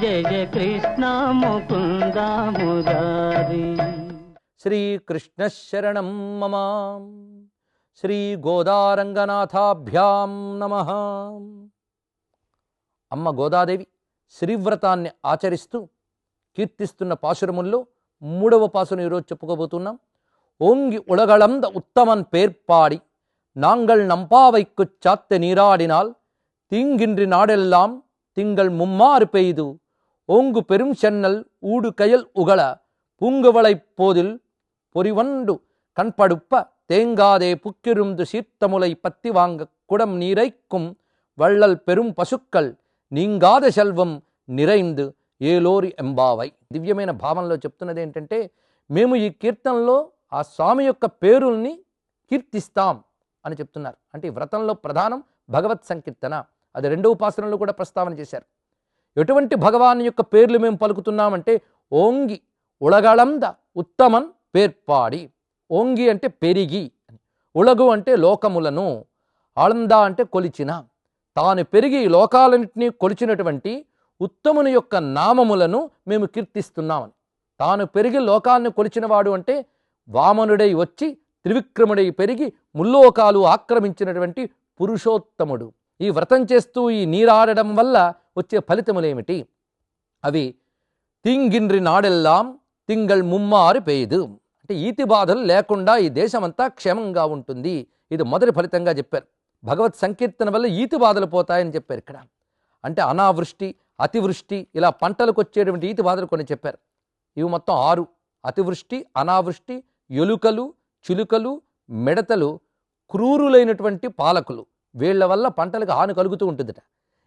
జయ జయ కృష్ణ ముకుంద మురారి శ్రీకృష్ణ శరణం మమ శ్రీ గోదారంగనాథాభ్యాం నమ అమ్మ గోదాదేవి శ్రీవ్రతాన్ని ఆచరిస్తూ కీర్తిస్తున్న పాశురముల్లో మూడవ పాసును ఈరోజు చెప్పుకోబోతున్నాం ఓంగి ఉలగళంద ఉత్తమన్ పేర్పాడి నాంగల్ నంపావైక్కు చాత్తె నీరాడినాల్ தீங்கின்றி நாடெல்லாம் திங்கள் மும்மாறு பெய்து ஓங்கு பெரும் சென்னல் ஊடு கயல் உகள பூங்குவளைப் போதில் பொறிவண்டு கண்படுப்ப தேங்காதே புக்கிருந்து சீர்த்தமுலை பத்தி வாங்க குடம் நீரைக்கும் வள்ளல் பெரும் పశుక్కల్ నీంగాద శల్వం నిరైందు ఏలోరి ఎంబావై దివ్యమైన భావంలో చెప్తున్నది ఏంటంటే మేము ఈ కీర్తనలో ఆ స్వామి యొక్క పేరుల్ని కీర్తిస్తాం అని చెప్తున్నారు అంటే ఈ వ్రతంలో ప్రధానం భగవత్ సంకీర్తన అది రెండో ఉపాసనలో కూడా ప్రస్తావన చేశారు ఎటువంటి భగవాన్ యొక్క పేర్లు మేము పలుకుతున్నామంటే ఓంగి ఉలగళంద ఉత్తమన్ పేర్పాడి. ఓంగి అంటే పెరిగి ఉలగు అంటే లోకములను ఆళంద అంటే కొలిచిన. తాను పెరిగి లోకాలన్నింటినీ కొలిచినటువంటి ఉత్తముని యొక్క నామములను మేము కీర్తిస్తున్నామని తాను పెరిగి లోకాన్ని కొలిచినవాడు అంటే వామనుడై వచ్చి త్రివిక్రముడై పెరిగి ముల్లోకాలు ఆక్రమించినటువంటి పురుషోత్తముడు. ఈ వ్రతం చేస్తూ ఈ నీరాడడం వల్ల వచ్చే ఫలితములేమిటి అవి తింగిండ్రి నాడెల్లాం తింగల్ ముమ్మారు పెయ్యదు అంటే ఈతి బాధలు లేకుండా ఈ దేశమంతా క్షేమంగా ఉంటుంది. ఇది మొదటి ఫలితంగా చెప్పారు. భగవత్ సంకీర్తన వల్ల ఈతి బాధలు పోతాయని చెప్పారు ఇక్కడ. అంటే అనావృష్టి అతివృష్టి ఇలా పంటలకు వచ్చేటువంటి ఈతి బాధలు కొన్ని చెప్పారు. ఇవి మొత్తం ఆరు. అతివృష్టి అనావృష్టి ఎలుకలు చిలుకలు మిడతలు క్రూరులైనటువంటి పాలకులు. వీళ్ళ వల్ల పంటలకు హాని కలుగుతూ ఉంటుందిట.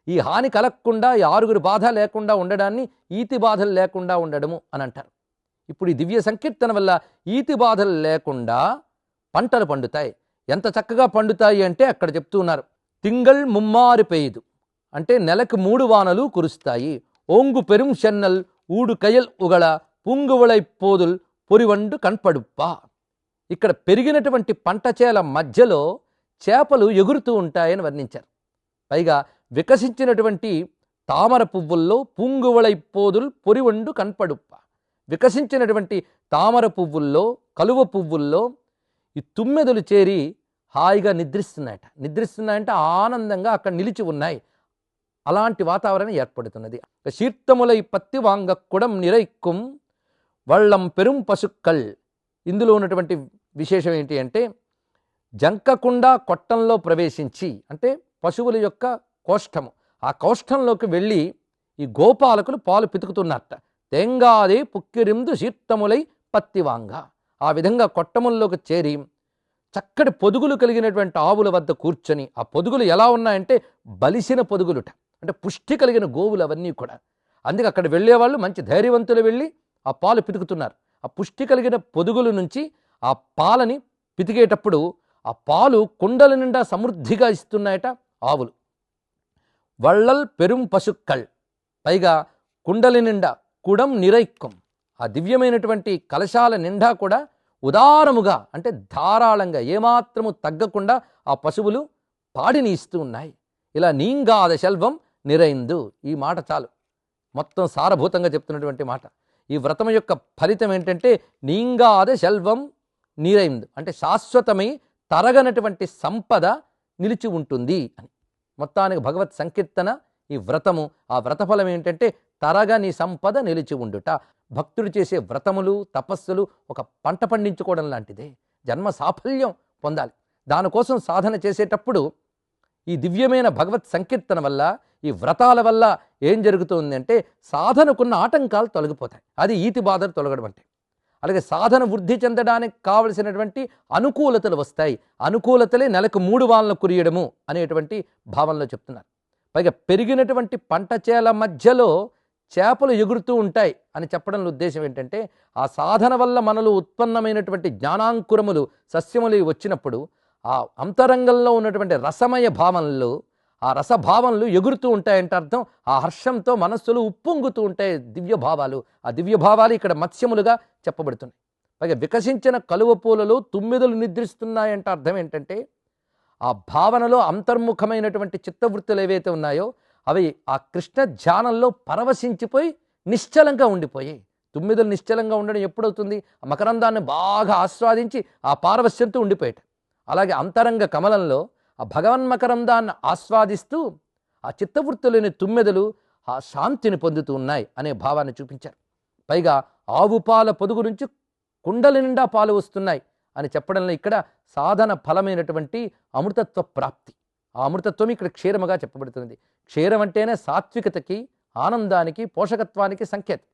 ఈ హాని కలగకుండా ఈ ఆరుగురు బాధ లేకుండా ఉండడాన్ని ఈతి బాధలు లేకుండా ఉండడము అని అంటారు. ఇప్పుడు ఈ దివ్య సంకీర్తన వల్ల ఈతి బాధలు లేకుండా పంటలు పండుతాయి. ఎంత చక్కగా పండుతాయి అంటే అక్కడ చెప్తూ ఉన్నారు. తింగల్ ముమ్మారు పెయ్యదు అంటే నెలకు మూడు వానలు కురుస్తాయి. ఓంగు పెరుం చెన్నల్ ఊడు కయల్ ఉగళ పుంగువళై పోదుల్ పొరివండు కన్పడుప్ప. ఇక్కడ పెరిగినటువంటి పంట చేల మధ్యలో చేపలు ఎగురుతూ ఉంటాయని వర్ణించారు. పైగా వికసించినటువంటి తామర పువ్వుల్లో పూంగువళైపోదుల్ పొరివండు కన్పడుప్ప. వికసించినటువంటి తామర పువ్వుల్లో కలువ పువ్వుల్లో ఈ తుమ్మెదలు చేరి హాయిగా నిద్రిస్తున్నాయట. నిద్రిస్తున్నాయంటే ఆనందంగా అక్కడ నిలిచి ఉన్నాయి. అలాంటి వాతావరణం ఏర్పడుతున్నది. శీర్తములై పత్తి వాంగ కుడం నిరైక్కుం వళ్ళం పెరుం పశుక్కల్. ఇందులో ఉన్నటువంటి విశేషం ఏంటి అంటే జంకకుండా కొట్టంలో ప్రవేశించి అంటే పశువుల యొక్క కోష్టము. ఆ కోష్టంలోకి వెళ్ళి ఈ గోపాలకులు పాలు పితుకుతున్నట్ట తేంగాది పుక్కిరిందు శీర్తములై పత్తివాంగ. ఆ విధంగా కొట్టముల్లోకి చేరి చక్కటి పొదుగులు కలిగినటువంటి ఆవుల వద్ద కూర్చొని ఆ పొదుగులు ఎలా ఉన్నాయంటే బలిసిన పొదుగులుట. అంటే పుష్టి కలిగిన గోవులు అవన్నీ కూడా. అందుకే అక్కడ వెళ్ళేవాళ్ళు మంచి ధైర్యవంతులు వెళ్ళి ఆ పాలు పితుకుతున్నారు. ఆ పుష్టి కలిగిన పొదుగుల నుంచి ఆ పాలని పితికేటప్పుడు ఆ పాలు కుండల నిండా సమృద్ధిగా ఇస్తున్నాయట ఆవులు. వళ్ళల్ పెరుం పశుక్కల్. పైగా కుండలి నిండా కుడం నిరైక్కం. ఆ దివ్యమైనటువంటి కలశాల నిండా కూడా ఉదారముగా అంటే ధారాళంగా ఏమాత్రము తగ్గకుండా ఆ పశువులు పాడిని ఇస్తూ ఉన్నాయి. ఇలా నీంగాద శల్వం నిరైందు. ఈ మాట చాలు. మొత్తం సారభూతంగా చెప్తున్నటువంటి మాట. ఈ వ్రతం యొక్క ఫలితం ఏంటంటే నీంగాద శల్వం నీరైందు. అంటే శాశ్వతమై తరగనటువంటి సంపద నిలిచి ఉంటుంది అని. మొత్తానికి భగవత్ సంకీర్తన ఈ వ్రతము. ఆ వ్రతఫలం ఏంటంటే తరగని సంపద నిలిచి ఉండుట. భక్తుడు చేసే వ్రతములు తపస్సులు ఒక పంట పండించుకోవడం లాంటిదే. జన్మ సాఫల్యం పొందాలి. దానికోసం సాధన చేసేటప్పుడు ఈ దివ్యమైన భగవత్ సంకీర్తన వల్ల ఈ వ్రతాల వల్ల ఏం జరుగుతుందంటే సాధనకున్న ఆటంకాలు తొలగిపోతాయి. అది ఈతి బాధలు తొలగడం అంటే. అలాగే సాధన వృద్ధి చెందడానికి కావలసినటువంటి అనుకూలతలు వస్తాయి. అనుకూలతలే నెలకు మూడు వానలు కురియడము అనేటువంటి భావనలో చెప్తున్నారు. పైగా పెరిగినటువంటి పంట చేల మధ్యలో చేపలు ఎగురుతూ ఉంటాయి అని చెప్పడంలో ఉద్దేశం ఏంటంటే ఆ సాధన వల్ల మనలో ఉత్పన్నమైనటువంటి జ్ఞానాంకురములు సస్యములు వచ్చినప్పుడు ఆ అంతరంగంలో ఉన్నటువంటి రసమయ భావనలు ఆ రసభావనలు ఎగురుతూ ఉంటాయంటే అర్థం. ఆ హర్షంతో మనస్సులు ఉప్పొంగుతూ ఉంటాయి దివ్య భావాలు ఆ దివ్య భావాలు ఇక్కడ మత్స్యములుగా చెప్పబడుతున్నాయి. పైగా వికసించిన కలువ పూలలో తుమ్మిదలు నిద్రిస్తున్నాయంటే అర్థం ఏంటంటే ఆ భావనలో అంతర్ముఖమైనటువంటి చిత్తవృత్తులు ఏవైతే ఉన్నాయో అవి ఆ కృష్ణ ధ్యానంలో పరవశించిపోయి నిశ్చలంగా ఉండిపోయాయి. తుమ్మిదలు నిశ్చలంగా ఉండడం ఎప్పుడవుతుంది? ఆ మకరందాన్ని బాగా ఆస్వాదించి ఆ పారవశ్యంతో ఉండిపోయాట అలాగే అంతరంగ కమలంలో ఆ భగవన్మకరందాన్ని ఆస్వాదిస్తూ ఆ చిత్తవృత్తులేని తుమ్మెదలు ఆ శాంతిని పొందుతూ ఉన్నాయి అనే భావాన్ని చూపించారు. పైగా ఆవు పాల పొదుగు నుంచి కుండల నిండా పాలు వస్తున్నాయి అని చెప్పడంలో ఇక్కడ సాధన ఫలమైనటువంటి అమృతత్వ ప్రాప్తి. ఆ అమృతత్వం ఇక్కడ క్షీరముగా చెప్పబడుతుంది క్షీరం అంటేనే సాత్వికతకి ఆనందానికి పోషకత్వానికి సంకేతం.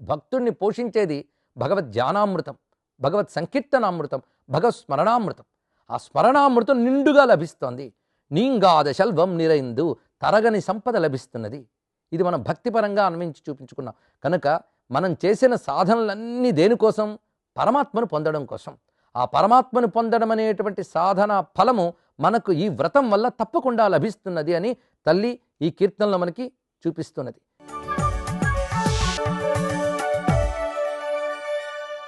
భక్తుణ్ణి పోషించేది భగవద్ ధ్యానామృతం భగవత్ సంకీర్తనామృతం భగవత్ స్మరణామృతం ఆ స్మరణామృతం నిండుగా లభిస్తోంది. నీంగాద శల్వం నిరైందు తరగని సంపద లభిస్తున్నది. ఇది మనం భక్తిపరంగా అన్వించి చూపించుకున్నాం. కనుక మనం చేసిన సాధనలన్నీ దేనికోసం పరమాత్మను పొందడం కోసం. ఆ పరమాత్మను పొందడం అనేటువంటి సాధన ఫలము మనకు ఈ వ్రతం వల్ల తప్పకుండా లభిస్తున్నది అని తల్లి ఈ కీర్తనలో మనకి చూపిస్తున్నది.